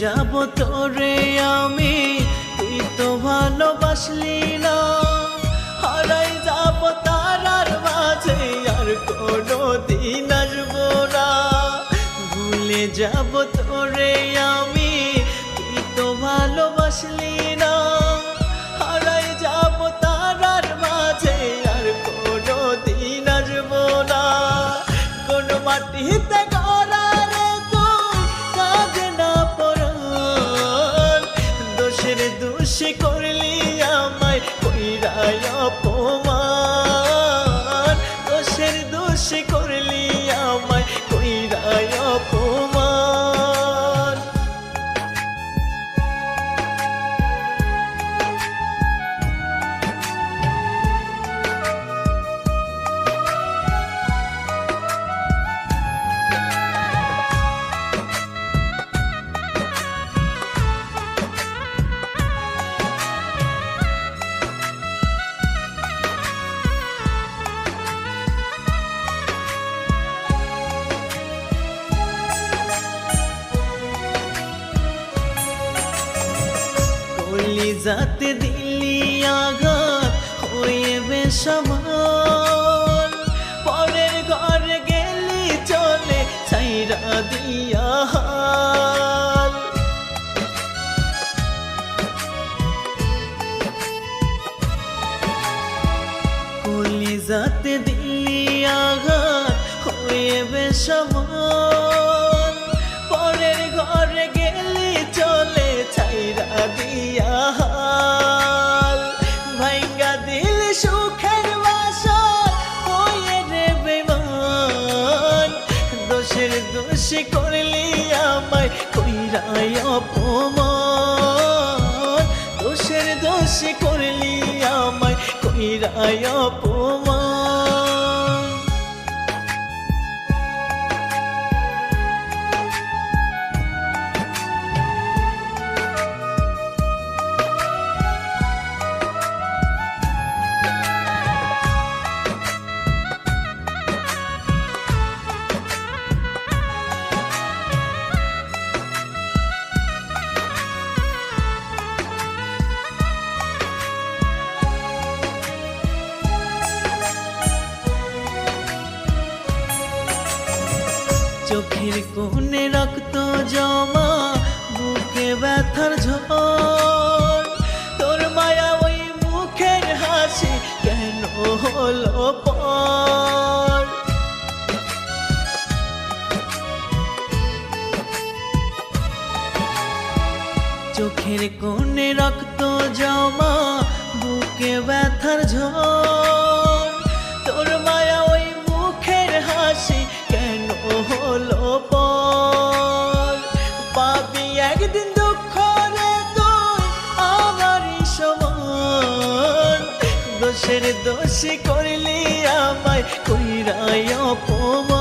যাব তোরে আমি, তুই তো ভালোবাসলি না। হারাই যাব তারার মাঝে, আর কোনো দিন আসব না। ভুলে যাব তোরে আমি, তুই তো ভালোবাসলি না। কইরাই কলি যাতে দিলি আঘাত, হয়ে বেসমান পরের ঘরে গেলি চলে, ছাইরা দিয়া হাল। কলি যাতে দিলি আঘাত, হয়ে বেসমান দোষী করলি আমায় কইরাই অপমান। দোষের দোষ করলি আমায় কইরাই অপমান। চোখের কোণে রক্ত জমা, বুকে ব্যথার ঝড়। তোর মায়া ওই মুখের হাসি কেন হলো চোখের কোণে রক্ত জমা, বুকে ব্যথার ঝড়। দোষের দোষী করলি আমায় কইরায় অপমান।